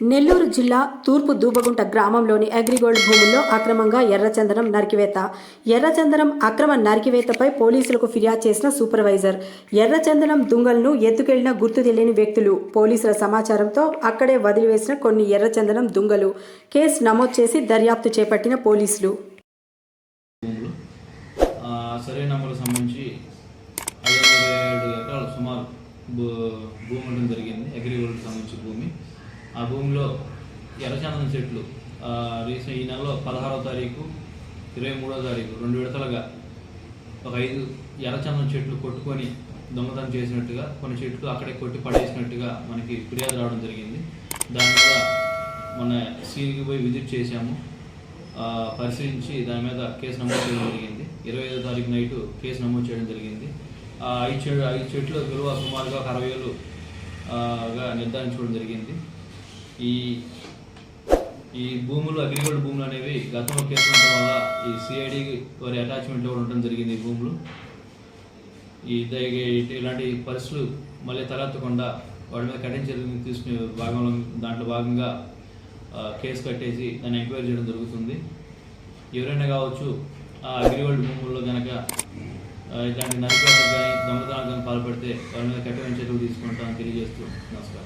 నెల్లూరు జిల్లా తూర్పు దూబగుంట గ్రామంలోని అగ్రిగోల్డ్ భూముల్లో అక్రమంగా ఎర్రచందనం నరికివేత. ఎర్రచందనం అక్రమ నరికివేతపై పోలీసులకు ఫిర్యాదు చేసిన సూపర్వైజర్. ఎర్రచందనం దుంగలను ఎత్తుకెళ్ళిన గుర్తు తెలియని వ్యక్తులు. పోలీసుల సమాచారంతో అక్కడే వదిలివేసిన కొన్ని ఎర్రచందనం దుంగలు. కేసు నమోదు చేసి దర్యాప్తు చేపట్టిన పోలీసులు. సంబంధించి సుమారు భూమి ఉండడం జరిగింది. సంబంధించి భూమి. ఆ భూమిలో ఎర్రచందనం చెట్లు రీసెంట్ ఈ నెలలో పదహారవ తారీఖు ఇరవై మూడో తారీఖు రెండు విడతలుగా ఒక ఐదు ఎర్రచందనం చెట్లు కొట్టుకొని దొంగతనం చేసినట్టుగా కొన్ని చెట్లు అక్కడే కొట్టి పడేసినట్టుగా మనకి ఫిర్యాదు రావడం జరిగింది. దాని మీద మొన్న సీకి పోయి విజిట్ చేశాము. పరిశీలించి దాని మీద కేసు నమోదు చేయడం జరిగింది. ఇరవై ఐదో తారీఖు నైట్ కేసు నమోదు చేయడం జరిగింది. ఆ ఐదు చెట్లు ఐదు చెట్లు విలువ సుమారుగా ఒక అరవై వేలుగా నిర్ధారించుకోవడం జరిగింది. ఈ ఈ భూములు అగ్రిగోల్డ్ భూములు అనేవి గతంలో కేసు వల్ల ఈ సిఐడి వారి అటాచ్మెంట్లో కూడా ఉండడం జరిగింది ఈ భూములు. ఈ ఇలాంటి పరిస్థితులు మళ్ళీ తలెత్తకుండా వాడి మీద కఠిన చర్యలు తీసుకునే భాగంలో దాంట్లో భాగంగా కేసు కట్టేసి దాన్ని ఎంక్వైరీ చేయడం జరుగుతుంది. ఎవరైనా కావచ్చు ఆ అగ్రిగోల్డ్ భూముల్లో కనుక ఇలాంటి నరికాలు కానీ దొంగతనాలు కానీ పాల్పడితే వాళ్ళ మీద కఠిన చర్యలు తీసుకుంటామని తెలియజేస్తూ నమస్కారం.